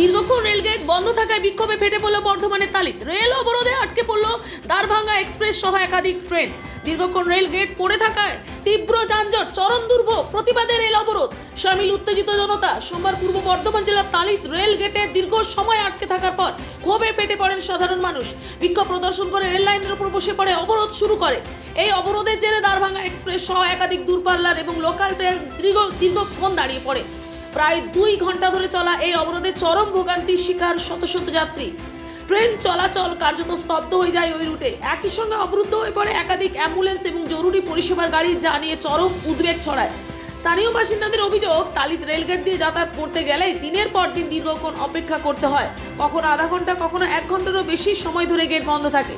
দীর্ঘক্ষণ রেলগেট বন্ধ থাকায় বিক্ষোভে ফেটে পড়ল বর্ধমানের তালিত। রেল অবরোধে আটকে পড়ল দ্বারভাঙ্গা এক্সপ্রেস সহ একাধিক ট্রেন। দীর্ঘক্ষণ রেল গেট পড়ে থাকায় তীব্র যানজট, চরম দুর্ভোগ, প্রতিবাদে রেল অবরোধ। সামিল উত্তেজিত জনতা, সোমবার পূর্ব বর্ধমান জেলার তালিত রেল গেটে দীর্ঘ সময় আটকে থাকার পর ক্ষোভে ফেটে পড়েন সাধারণ মানুষ। বিক্ষোভ প্রদর্শন করে রেল লাইনের উপর বসে পড়ে অবরোধ শুরু করে। এই অবরোধের জেরে দ্বারভাঙ্গা এক্সপ্রেস সহ একাধিক দূরপাল্লার এবং লোকাল ট্রেন দীর্ঘ দীর্ঘক্ষণ দাঁড়িয়ে পড়ে। প্রায় দুই ঘণ্টা ধরে চলা এই অবরোধে চরম ভোগান্তির শিকার শত শত যাত্রী। ট্রেন চলাচল কার্যত স্তব্ধ হয়ে যায় ওই রুটে। একই সঙ্গে অবরুদ্ধ হয়ে পড়ে একাধিক অ্যাম্বুলেন্স এবং জরুরি পরিষেবার গাড়ি যা নিয়ে চরম উদ্বেগ ছড়ায়। স্থানীয় বাসিন্দাদের অভিযোগ, তালিত রেলগেট দিয়ে যাতায়াত করতে গেলে দিনের পর দিন দীর্ঘক্ষণ অপেক্ষা করতে হয়। কখনো আধা ঘণ্টা, কখনো এক ঘন্টারও বেশি সময় ধরে গেট বন্ধ থাকে।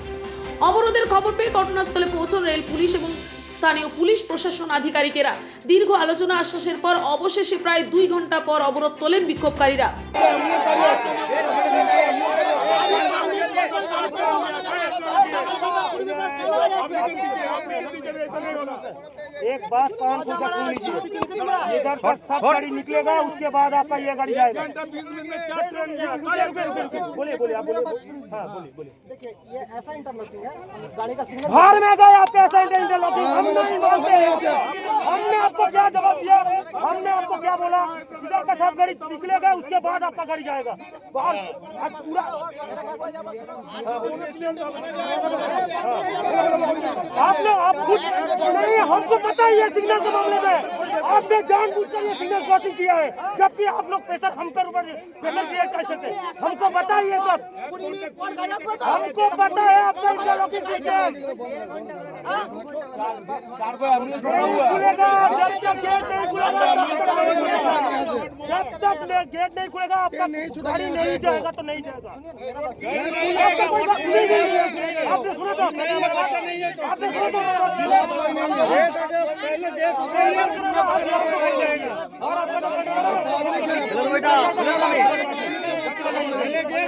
অবরোধের খবর পেয়ে ঘটনাস্থলে পৌঁছন রেল, পুলিশ এবং স্থানীয় পুলিশ প্রশাসন আধিকারিকেরা দীর্ঘ আলোচনা আশ্বাসের পর অবশেষে প্রায় দুই ঘণ্টা পর অবরোধ তোলেন বিক্ষোভকারীরা। एक बात कान कर सुन लीजिए इधर सब गाड़ी निकलेगा उसके बाद आपका ये गाड़ी जाएगा। बोले बोलिए आप बोलिए। हाँ बोलिए बोलिए। देखिए ये ऐसा इंटरलॉकिंग है गाड़ी का सिग्नल भाड़ में गए आप पैसे इंटरलॉकिंग हम नहीं मानते। हमने आपको क्या जवाब दिया हमने आपको क्या बोला, इधर का सब गाड़ी निकलेगा, उसके बाद आपका गाड़ी जाएगा। बाहर पूरा आप लोग आप खुद नहीं, हमको पता ही है सिग्नल के मामले में। आपने जानबूझकर ये सिग्नल क्रॉसिंग किया है जब भी आप लोग प्रेशर हम पर ऊपर प्रेशर क्रिएट कर सकते हमको है सब हमको पता है इंटरलॉकिंग सिस्टम खुलेगा जब तक गेट नहीं खुलेगा जब तक गेट नहीं खुलेगा आपका गाड़ी नहीं जाएगा तो नहीं जाएगा आपका कोई बात सुनी Yeah.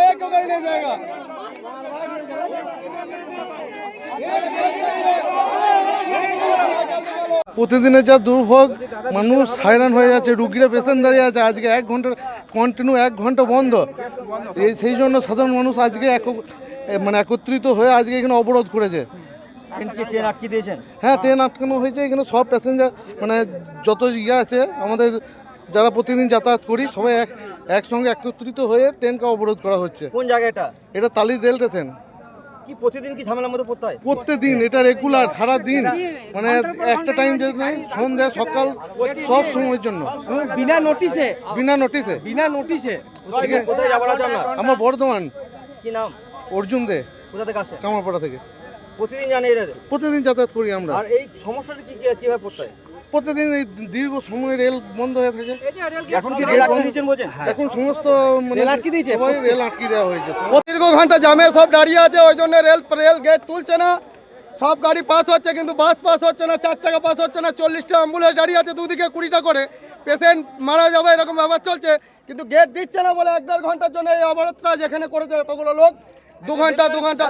एक को गाड़ी नहीं जाएगा প্রতিদিনের যা দুর্ভোগ মানুষ হায়রান হয়ে যাচ্ছে রুগীরা পেশেন্ট দাঁড়িয়ে আছে আজকে এক ঘন্টা কন্টিনিউ এক ঘন্টা বন্ধ এই সেই জন্য সাধারণ মানুষ আজকে এক মানে একত্রিত হয়ে আজকে এখানে অবরোধ করেছে ট্রেন আটকে দিয়েছেন হ্যাঁ ট্রেন আটকানো হয়েছে এখানে সব প্যাসেঞ্জার মানে যত ইয়ে আছে আমাদের যারা প্রতিদিন যাতায়াত করি সবাই এক একসঙ্গে একত্রিত হয়ে ট্রেনকে অবরোধ করা হচ্ছে। কোন জায়গাটা এটা? তালি রেল স্টেশন। কি প্রতিদিন কি ঝামেলার মধ্যে পড়তে হয়? প্রত্যেকদিন এটা রেগুলার সারা দিন মানে একটা টাইম যে নেই সন্ধ্যা সকাল সব সময়ের জন্য। बिना নোটিশে বিনা নোটিসে বিনা নোটিশে কোথায় যাবার আছে আপনার আমার বর্ধমান। কি নাম? অর্জুন দে। কোথা থেকে আসে কামারপাড়া থেকে। প্রতিদিন জানে এরা? প্রতিদিন যাতায়াত করি আমরা। আর এই সমস্যাটা কি কি- কীভাবে পড়তে হয়? প্রতিদিন এই দীর্ঘ সময় রেল বন্ধ হয়ে থাকে। এখন কি রেল আটকে বন্ধ- দিয়েছেন বলছেন? এখন সমস্ত মানে রেল আটকে দিয়েছে? সবাই রেল আটকে দেওয়া হয়েছে। দীর্ঘ ঘণ্টা জামে সব দাঁড়িয়ে আছে ওই জন্য রেল রেল গেট তুলছে না। সব গাড়ি পাস হচ্ছে কিন্তু বাস পাস হচ্ছে না চার চাকা পাস হচ্ছে না চল্লিশটা অ্যাম্বুলেন্স দাঁড়িয়ে আছে দুদিকে কুড়িটা করে। পেশেন্ট মারা যাবে এরকম ব্যাপার চলছে। কিন্তু গেট দিচ্ছে না বলে এক দেড় ঘণ্টার জন্য এই অবরোধটা যেখানে করেছে এতগুলো লোক দু ঘণ্টা দু ঘণ্টা।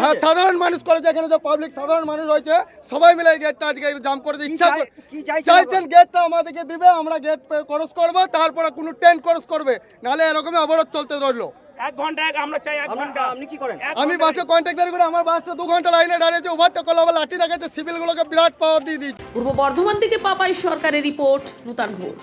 হ্যাঁ সাধারণ মানুষ করেছে এখানে যে পাবলিক সাধারণ মানুষ রয়েছে সবাই মিলে এই গেটটা আজকে জাম করেছে ইচ্ছা চাইছেন চাইছেন গেটটা আমাদেরকে দিবে আমরা গেট ক্রস করব তারপরে কোনো ট্রেন ক্রস করবে। নাহলে এরকমই অবরোধ চলতে রইল এক ঘণ্টা এক আমরা চাই এক ঘণ্টা। আপনি কি করেন? এক আমি ঘন্টা- বাসে কন্ট্যাক্টার করে আমার বাসটা দু ঘণ্টা লাইনে দাঁড়িয়েছে ওভারটেক করল আবার লাঠি রেখেছে সিভিলগুলোকে বিরাট পাওয়ার দিয়ে দিচ্ছে। পূর্ব বর্ধমান থেকে পাপাই সরকারের রিপোর্ট নূতন ভোর